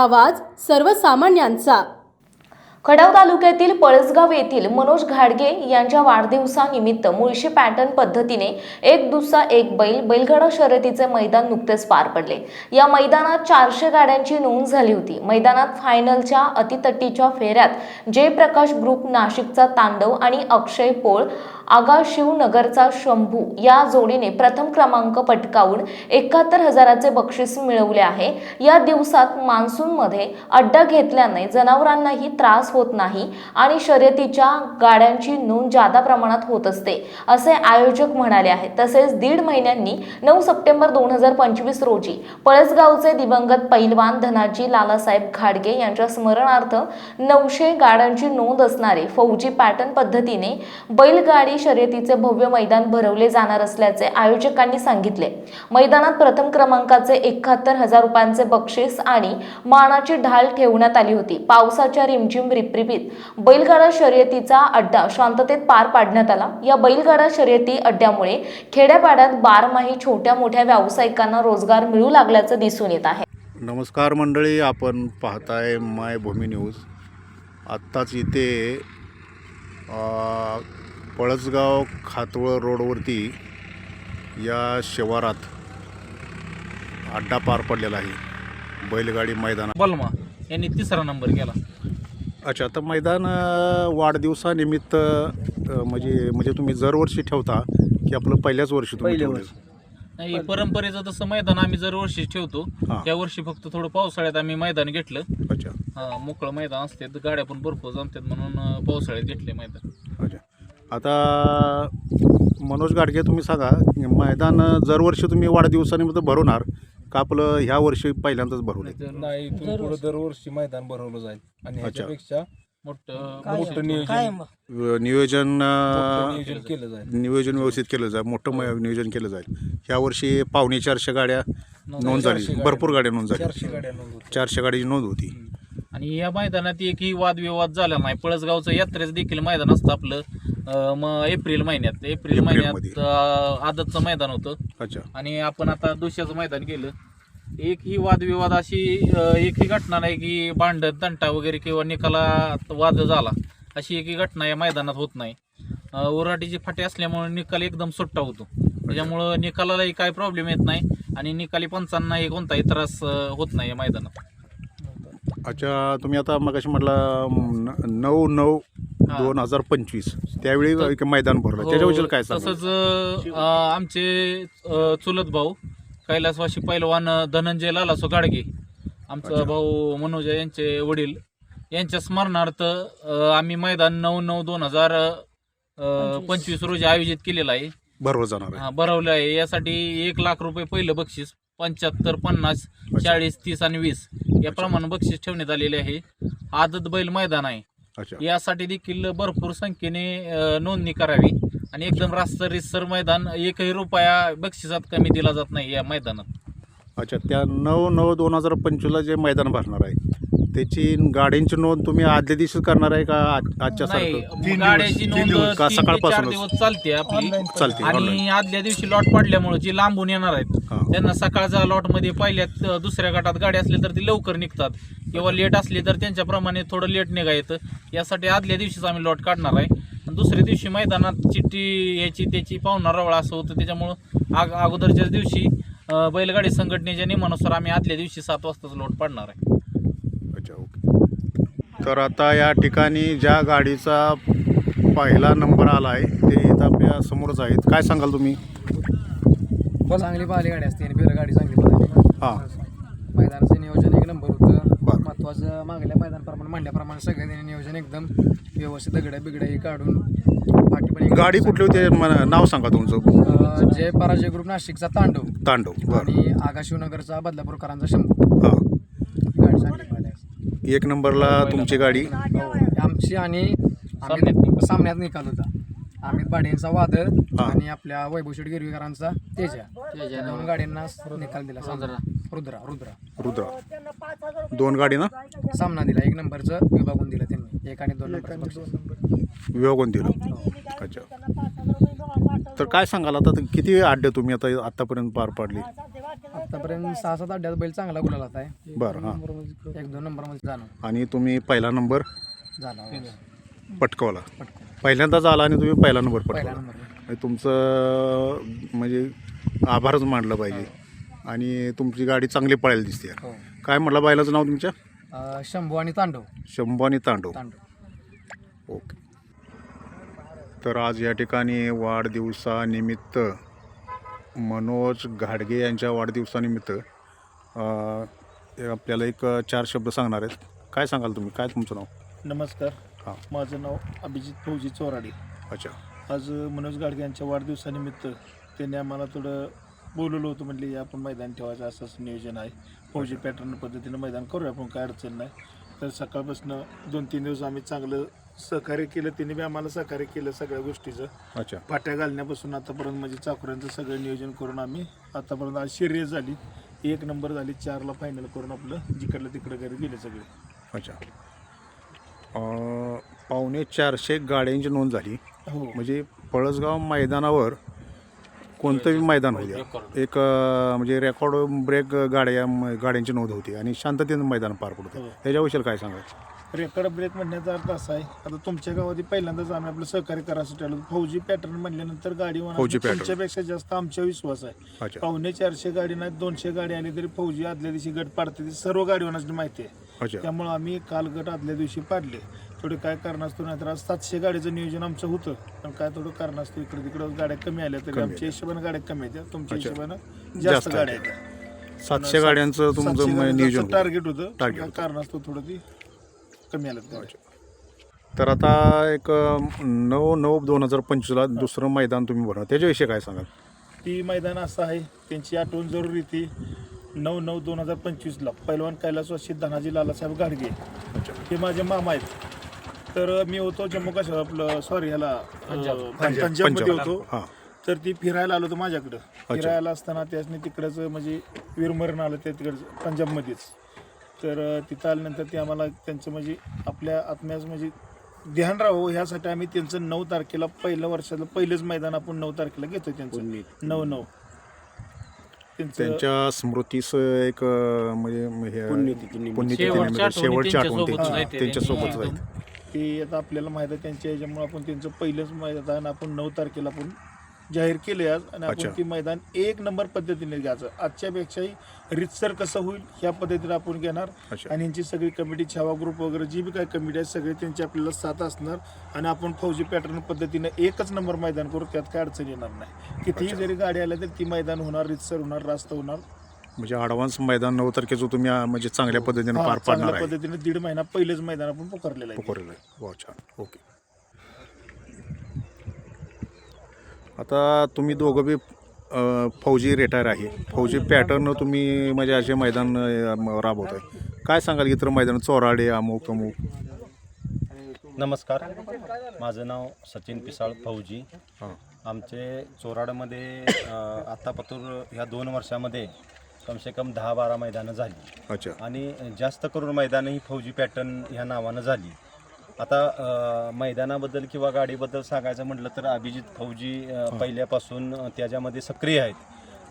आवाज सर्वसामान्यांचा. खडाव तालुक्यातील पळसगाव येथील मनोज घाडगे यांच्या वाढदिवसानिमित्त मुळशी पॅटर्न पद्धतीने एक दुसरा एक बैल बैलगाडा शर्यतीचे मैदान नुकतेच पार पडले. या मैदानात चारशे गाड्यांची नोंद झाली होती. मैदानात फायनलच्या अतितटीच्या फेऱ्यात जयप्रकाश ग्रुप नाशिकचा तांडव आणि अक्षय पोळ आगा शिवनगरचा शंभू या जोडीने प्रथम क्रमांक पटकावून एकाहत्तर हजाराचे बक्षीस मिळवले आहे. या दिवसात मान्सूनमध्ये अड्डा घेतल्याने जनावरांनाही त्रास होत नाही आणि शर्यतीच्या गाड्यांची नोंद जादा प्रमाणात होत असते असे आयोजक म्हणाले आहेत. तसेच दीड महिन्यांनी नऊ सप्टेंबर दोन हजार पंचवीस रोजी पळसगावचे दिवंगत पैलवान धनाजी लालासाहेब घाडगे यांच्या स्मरणार्थ नऊशे गाड्यांची नोंद असणारे फौजी पॅटर्न पद्धतीने बैलगाडी शर्यतीचे भव्य मैदान भरवले जाणार असल्याचे आयोजकांनी सांगितले. मैदानात प्रथम क्रमांकाचे एकाहत्तर हजार रुपयांचे बक्षीस आणि मानाची ढाल ठेवण्यात आली होती. पावसाच्या रिमझिम रिपरिपीत बैलगाडा शर्यतीचा अड्डा शांततेत पार पाडण्यात आला. या बैलगाडा शर्यती अड्ड्यामुळे खेड्यापाड्यात बारमाही छोट्या मोठ्या व्यावसायिकांना रोजगार मिळू लागल्याचं दिसून येत आहे. नमस्कार मंडळी आपण पाहताय माय भूमी न्यूज. आत्ताच इथे पळसगाव खातवळ रोडवरती या शिवारात अड्डा पार पडलेला आहे. बैलगाडी मैदान बलमा यांनी तिसरा नंबर केला. अच्छा तर मैदान वाढदिवसानिमित्त म्हणजे म्हणजे तुम्ही दरवर्षी ठेवता की आपलं पहिल्याच वर्षी तुम्ही ठेवलं नाही परंपरेचं तसं मैदान आम्ही जर वर्षी ठेवतो. हां. त्या वर्षी फक्त थोडं पावसाळ्यात आम्ही मैदान घेतलं. अच्छा. हा, मोकळं मैदान असते गाड्या पण भरपूर जमतात म्हणून अं, पावसाळ्यात घेतले मैदान. आता मनोज गाडगे तुम्ही सांगा मैदान दरवर्षी तुम्ही वाढदिवसानिमित्त भरवणार का आपलं ह्या वर्षी पहिल्यांदाच भरवलं नाही इथून पुढे दरवर्षी. मैदान भरवलं जाईल. आणि मोठं मोठं नियोजन नियोजन मोठं अं, नियोजन केलं जाईल. नियोजन व्यवस्थित केलं जाईल. मोठं नियोजन केलं जाईल. ह्या वर्षी पावणे चारशे गाड्या नोंद झाली. चारशे भरपूर गाड्या नोंद चारशे झाली गाड्या. चारशे गाडीची नोंद होती. आणि या मैदानात एकही वादविवाद झाला नाही. पळसगावचं यात्रेचं देखील मैदान असतं आपलं. मग एप्रिल महिन्यात एप्रिल. महिन्यात अं, आदतचं मैदान होतं. अच्छा. आणि आपण आता दुसऱ्याचं मैदान केलं. एक ही वादविवाद अशी अं, एकही घटना नाही की भांडण तंटा वगैरे किंवा निकालात वाद झाला. अशी एकही घटना या मैदानात होत नाही. अं, उराटीचे फाटे असल्यामुळे निकाल एकदम सुट्टा होतो. त्याच्यामुळं निकालालाही काही प्रॉब्लेम येत नाही आणि निकाली पंचांनाही कोणताही त्रास अं, होत नाही या मैदानात. अच्छा तुम्ही आता मग म्हटलं नऊ नऊ हा. दोन हजार पंचवीस. त्यावेळी एक मैदान भरलं. हो, त्याच्याविषयी काय तसंच अं, आमचे अं, चुलत भाऊ कैलासवासी पैलवान धनंजय लालासो गाडगे. आमचा. भाऊ मनोज यांचे वडील. यांच्या स्मरणार्थ अं, आम्ही मैदान नऊ नऊ दोन हजार पंचवीस रोजी आयोजित केलेलं आहे. भरवलं जाणार आहे. हा, भरवलं आहे. यासाठी एक लाख रुपये पहिलं बक्षीस पंच्याहत्तर पन्नास चाळीस तीस आणि वीस याप्रमाणे बक्षीस ठेवण्यात आलेले आहे. आदत बैल मैदान आहे. अच्छा. यासाठी देखील भरपूर संख्येने अ, नोंदणी करावी. आणि एकदम रास्त रिसर मैदान एकही रुपया बक्षिसात कमी दिला जात नाही या मैदानात. अच्छा त्या नऊ नऊ दोन हजार पंचवीसला जे मैदान भरणार आहे त्याची गाड्यांची नोंद तुम्ही आदल्या दिवशी करणार आहे का आज- आजच्या नाही सारखं? गाड्याची तीन नोंद दिवस. का तीन ते चार सकाळपासूनच? दिवस चालते आपली. चालते आणि online. आदल्या दिवशी लॉट पडल्यामुळे जी लांबून येणार आहेत हां. त्यांना सकाळच्या लॉटमध्ये पहिल्यात अ, दुसऱ्या गटात गाडी असली तर ती लवकर निघतात. किंवा लेट असली तर त्यांच्याप्रमाणे थोडं लेट निघा येतं यासाठी आदल्या दिवशीच आम्ही लॉट काढणार आहे. आणि दुसऱ्या दिवशी मैदानात चिठ्ठी ह्याची त्याची पाहुणा रवळा असं होतं. त्याच्यामुळं आग अगोदरच्याच दिवशी अ, बैलगाडी संघटनेच्या नियमानुसार आम्ही आदल्या दिवशी सात वाजताच लॉट पाडणार आहे. तर आता या ठिकाणी ज्या गाडीचा पहिला नंबर आला आहे ते इथं आपल्या समोरच आहेत. काय सांगाल तुम्ही? चांगली पाहिली गाडी असते. आणि गाडी चांगली पाहिली. हां. मैदानाचं नियोजन एक नंबर होतं. बरं. महत्वाचं मागल्या मैदानप्रमाणे मांडल्याप्रमाणे सगळ्यांनी नियोजन एकदम व्यवस्थित दगड्या बिगड्या काढून एकदम गाडी कुठली होती? नाव सांगा तुमचं. जय पराजय ग्रुप नाशिकचा तांडव. तांडव. आणि आगा शिवनगरचा बदलापूरकरांचा शंभू हां गाडी चांगली पाहिली एक नंबरला तुमची गाडी. आमची आणि सामन्यात. आम्ही निकाल. सामन्यात निकाल होता. अमित बाडेंचा वादळ हा. आणि आपल्या वैभव शेठ गिरवीकरांचा तेजा. या दोन गाड्यांना निकाल दिला. सामना. रुद्रा. रुद्रा रुद्रा. दोन गाडी ना? सामना दिला. एक नंबरचं विभागून दिलं त्यांनी. एक आणि दोन नंबर विभागून दिलं. अच्छा. तर काय सांगाल आता? किती अड्डे तुम्ही आता आतापर्यंत पार पाडले? आतापर्यंत सहा सात अड्ड्यात बैल चांगला गुलालात आहे. बरं हां. एक दोन नंबरमध्ये जाणं आणि तुम्ही पहिला नंबर झाला हो. पटकवला. पहिल्यांदाच आला आणि तुम्ही पहिला नंबर पहिला पटकवला. नंबर. आणि तुमचं म्हणजे आभारच मानलं पाहिजे. आणि तुमची गाडी चांगली पळायला दिसते हो. काय म्हटलं बैलाचं नाव तुमच्या? अं, शंभू आणि तांडव. शंभू आणि तांडव. तांडव. ओके. तर आज या ठिकाणी वाढदिवसानिमित्त मनोज घाडगे यांच्या वाढदिवसानिमित्त आपल्याला एक चार शब्द सांगणार आहेत. काय सांगाल तुम्ही? काय तुमचं नाव? नमस्कार. हां. माझं नाव अभिजित फौजी चोराडे. अच्छा. आज मनोज गाडगे यांच्या वाढदिवसानिमित्त त्यांनी आम्हाला थोडं बोलवलं होतं म्हणले आपण मैदान ठेवायचं असं असं नियोजन आहे. फौजी पॅटर्न पद्धतीनं मैदान करूया आपण काय अडचण नाही. तर सकाळपासून दोन तीन दिवस आम्ही चांगलं सहकार्य केलं त्यांनी बी आम्हाला सहकार्य केलं सगळ्या गोष्टीचं. अच्छा. फाट्या घालण्यापासून आतापर्यंत म्हणजे चाकऱ्यांचं सगळं नियोजन करून आम्ही आतापर्यंत आज शर्यत झाली. एक नंबर झाली चारला फायनल करून आपलं जिकडलं तिकडं घरी गेले सगळे. अच्छा. अं, पावणे चारशे गाड्यांची नोंद झाली. हो. म्हणजे पळसगाव मैदानावर कोणतंही मैदान होऊ द्या. एक अं, म्हणजे रेकॉर्ड ब्रेक गाड्या गाड्यांची नोंद होती आणि शांततेनं मैदान पार पडतं. हो. त्याच्याविषयी काय सांगाल रेकॉर्ड ब्रेक म्हणण्याचा अर्थ असा आहे आता तुमच्या गावात पहिल्यांदाच आम्ही आपलं सहकार्य करायसाठी आलो फौजी पॅटर्न म्हणल्यानंतर गाडी फौजी pattern. तुमच्यापेक्षा जास्त आमच्या विश्वास आहे. अच्छा. पावणे चारशे गाडी नाही दोनशे गाडी आली तरी फौजी आदल्या दिवशी गट पाडते ती सर्व गाडी होण्याची माहिती आहे. अच्छा. त्यामुळे आम्ही काल गट आदल्या दिवशी पाडले. थोडे काय कारणास्तव नाही तर आज सातशे गाडीचं नियोजन आमचं होतं. पण काय थोडं कारणास्तव इकडे तिकडे गाड्या कमी आल्या तरी आमच्या हिशोबाने गाड्या कमी आहेत. तुमच्या अच्छा. हिशोबानं जास्त जास्त गाड्या आहेत. सातशे गाड्यांचं तुमचं म- नियोजन होतं. टार्गेट होतं. टार्गेट होतं. कारणास्तव थोडं ती कमी गाड्या. तर आता एक अं, नऊ नऊ दोन हजार पंचवीसला दुसरं मैदान तुम्ही बनवा त्याच्याविषयी काय सांगाल? ती मैदान असं आहे त्यांची आठवण जरुरी ती नऊ नऊ दोन हजार पंचवीसला पैलवान कैलासवासी धनाजी लालासाहेब गाडगे हे माझे मामा आहेत. तर मी होतो जम्मू काश्मीर आपलं सॉरी ह्याला अं, पंजाबमध्ये होतो. हां. तर ती फिरायला आलो होतो माझ्याकडं. फिरायला असताना त्यासनी तिकडंच म्हणजे वीरमरण आलं त्या तिकडचं पंजाबमध्येच. तर तिथं आल्यानंतर ते आम्हाला त्यांचं म्हणजे आपल्या आत्म्यास म्हणजे ध्यान राहावं ह्यासाठी आम्ही त्यांचं नऊ तारखेला पहिलं वर्षाचं पहिलंच मैदान आपण नऊ तारखेला घेतो त्यांचं. नऊ नऊ. त्यांचं त्यांच्या स्मृतीस एक म्हणजे हे- पुण्यतिथी शेवटच्या आठवणी त्यांच्यासोबतच आहेत ते. आता आपल्याला माहिती आहे त्यांच्या ह्याच्यामुळे आपण त्यांचं पहिलंच मैदान आपण नऊ तारखेला आपण जाहीर केले आज आणि अच्छा. आपण ती मैदान एक नंबर पद्धतीने घ्यायचं. आजच्यापेक्षाही रितसर कसं होईल ह्या पद्धतीने आपण घेणार. अच्छा. आणि यांची सगळी कमिटी छावा ग्रुप वगैरे जी बी काही कमिटी आहे सगळे त्यांची आपल्याला साथ असणार. आणि आपण फौजी पॅटर्न पद्धतीने एकच नंबर मैदान करू त्यात काय अडचण येणार नाही. कितीही जरी गाडी आल्या तरी ती मैदान होणार रितसर होणार रास्त होणार. म्हणजे ॲडव्हान्स मैदान नऊ तारखेचं तुम्ही म्हणजे चांगल्या पद्धतीने हा, पार पाडणार चांगल्या आहे. पद्धतीने दीड महिना पहिलेच मैदान आपण पुकारलेलं आहे. पोखरेला आहे. वा छान. ओके. आता तुम्ही दोघं बी फौजी रिटायर आहे. फौजी पॅटर्न तुम्ही म्हणजे असे मैदान राबवत आहे काय सांगाल इतर मैदान चोराडे अमुक अमुक नमस्कार. माझं नाव सचिन पिसाळ फौजी. हां. आमचे चोराडमध्ये आत्तापातूर ह्या दोन वर्षामध्ये कमसे कम दहा बारा मैदानं झाली. अच्छा. आणि जास्त करून मैदानं ही फौजी पॅटर्न ह्या नावानं झाली. आता मैदानाबद्दल किंवा गाडीबद्दल सांगायचं म्हटलं तर अभिजित फौजी पहिल्यापासून त्याच्यामध्ये सक्रिय आहेत.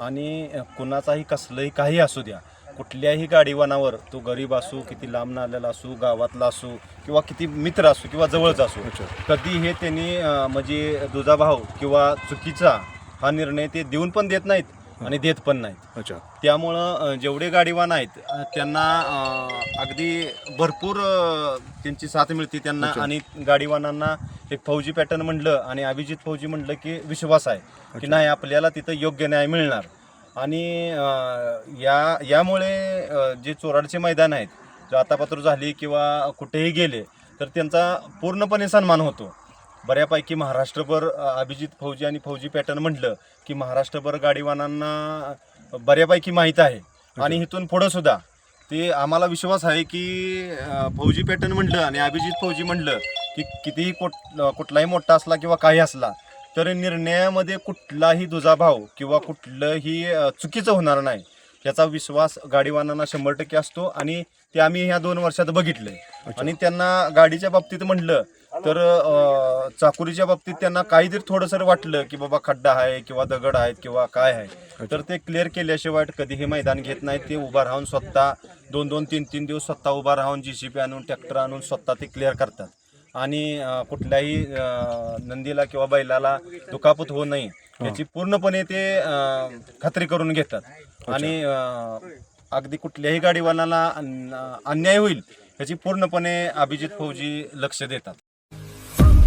आणि कुणाचाही कसलंही काही असू द्या कुठल्याही गाडीवानावर तो गरीब असू किती लांब नालेला असू गावातला असू किंवा किती मित्र असू किंवा जवळचा असू कधी हे त्यांनी म्हणजे दुजाभाव किंवा चुकीचा हा निर्णय ते देऊन पण देत नाहीत. आणि देत पण नाहीत. अच्छा. त्यामुळं जेवढे गाडीवान आहेत त्यांना अगदी भरपूर त्यांची साथ मिळते त्यांना. आणि गाडीवानांना एक फौजी पॅटर्न म्हणलं आणि अभिजित फौजी म्हणलं की विश्वास आहे की नाही आपल्याला तिथं योग्य न्याय मिळणार. आणि या यामुळे जे चोराडचे मैदान आहेत जे आतापात्र झाली किंवा कुठेही गेले तर त्यांचा पूर्णपणे सन्मान होतो. बऱ्यापैकी महाराष्ट्रभर अभिजित फौजी आणि फौजी पॅटर्न म्हटलं की महाराष्ट्रभर गाडीवानांना बऱ्यापैकी माहीत आहे. आणि इथून पुढं सुद्धा ते आम्हाला विश्वास आहे की फौजी पॅटर्न म्हटलं आणि अभिजित फौजी म्हटलं की कितीही कुठ कुठलाही मोठा असला किंवा काही असला तर निर्णयामध्ये कुठलाही दुजाभाव किंवा कुठलंही चुकीचं होणार नाही याचा विश्वास गाडीवानांना शंभर टक्के असतो. आणि ते आम्ही ह्या दोन वर्षात बघितलंय. आणि त्यांना गाडीच्या बाबतीत म्हटलं तर चाकुरीच्या बाबतीत त्यांना काही जर थोडंसं वाटलं की बाबा खड्डा आहे किंवा दगड आहेत किंवा काय आहे. तर ते क्लिअर केल्याशिवाय कधीही मैदान घेत नाही ते उभा राहून स्वतः दोन दोन तीन तीन दिवस स्वतः उभा राहून जी सी पी आणून ट्रॅक्टर आणून स्वतः ते क्लिअर करतात. आणि कुठल्याही नंदीला किंवा बैलाला दुखापत होऊ नये याची पूर्णपणे ते खात्री करून घेतात. आणि अगदी कुठल्याही गाडीवालाला अन- अन्याय होईल याची पूर्णपणे अभिजित फौजी लक्ष देतात.